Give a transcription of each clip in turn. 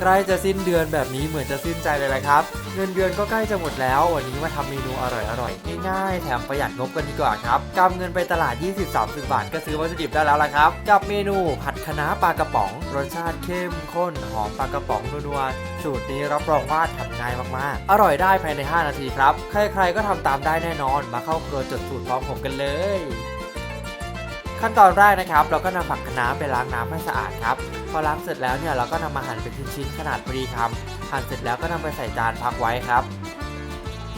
ใกล้จะสิ้นเดือนแบบนี้เหมือนจะสิ้นใจเลยแหละครับ เงินเดือนก็ใกล้จะหมดแล้ว วันนี้มาทำเมนูอร่อยๆง่ายๆแถมประหยัดงบกันดีกว่าครับกำเงินไปตลาด 20-30 บาท ก็ซื้อวัตถุดิบได้แล้วล่ะครับกับเมนูผัดคะน้าปลากระป๋อง รสชาติเข้มข้นหอมปลากระป๋องนัวๆสูตรนี้รับรองว่าทำง่ายมากๆ อร่อยได้ภายใน 5 นาทีครับ ใครๆก็ทำตามได้แน่นอนมาเข้าครัวจดสูตรพร้อมผมกันเลย ขั้นตอนแรกนะครับ เราก็นำผักคะน้าไปล้างน้ำให้สะอาดครับ พอล้างเสร็จแล้วเนี่ยเราก็นำมาหั่นเป็นชิ้นๆขนาดพอดีคำหั่นเสร็จแล้วก็นำไปใส่จานพักไว้ครับ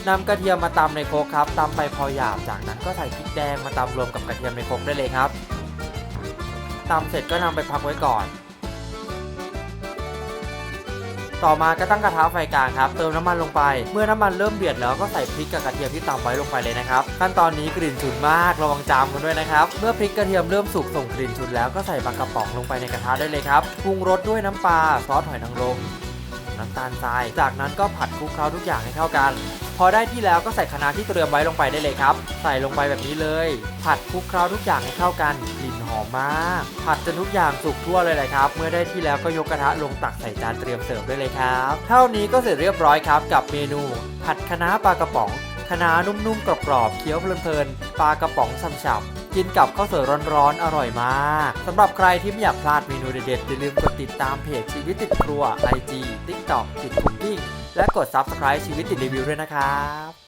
นำกระเทียมมาตำในโครกครับตำไปพอหยาบจากนั้นก็ใส่พริกแดงมาตำรวมกับกระเทียมในโครกได้เลยครับตำเสร็จก็นำไปพักไว้ก่อน ต่อมาก็ตั้งกระทะไฟกลางครับเติมน้ำมันลงไป เมื่อน้ำมันเริ่มเดือดแล้วก็ใส่พริกกับกระเทียมที่ตำไว้ลงไปเลยนะครับขั้นตอนนี้กลิ่นฉุนมากระวังจามกันด้วยนะครับเมื่อพริกกระเทียมเริ่มสุกส่งกลิ่นฉุนแล้วก็ใส่ปลากระป๋องลงไปในกระทะได้เลยครับปรุงรสด้วยน้ำปลาซอสหอยนางรมน้ำตาลทราย จากนั้นก็ผัดคลุกเคล้าทุกอย่างให้เข้ากัน อได้ที่แล้วก็ใส่คะน้าที่เตรียมไว้ลงไปได้เลยครับ ใส่ลงไปแบบนี้เลย ผัดคลุกเคล้าทุกอย่างให้เข้ากันกลิ่นหอมมาก ผัดจนทุกอย่างสุกทั่วเลยแหละครับ เมื่อได้ที่แล้วก็ยกกระทะลงตักใส่จานเตรียมเสิร์ฟได้เลยครับ เท่านี้ก็เสร็จเรียบร้อยครับ กับเมนู ผัดคะน้าปลากระป๋องคะน้านุ่มๆกรอบๆเคี้ยวเพลินๆปลากระป๋องฉ่ำๆ กินกับข้าวสวยร้อนๆอร่อยมากสำหรับใครที่ไม่อยากพลาดเมนูเด็ดๆอย่าลืมกดติดตามเพจชีวิตติดครัว IG TikTok ติดคุกกิ้งและกด Subscribe ชีวิตติดรีวิวด้วยนะครับ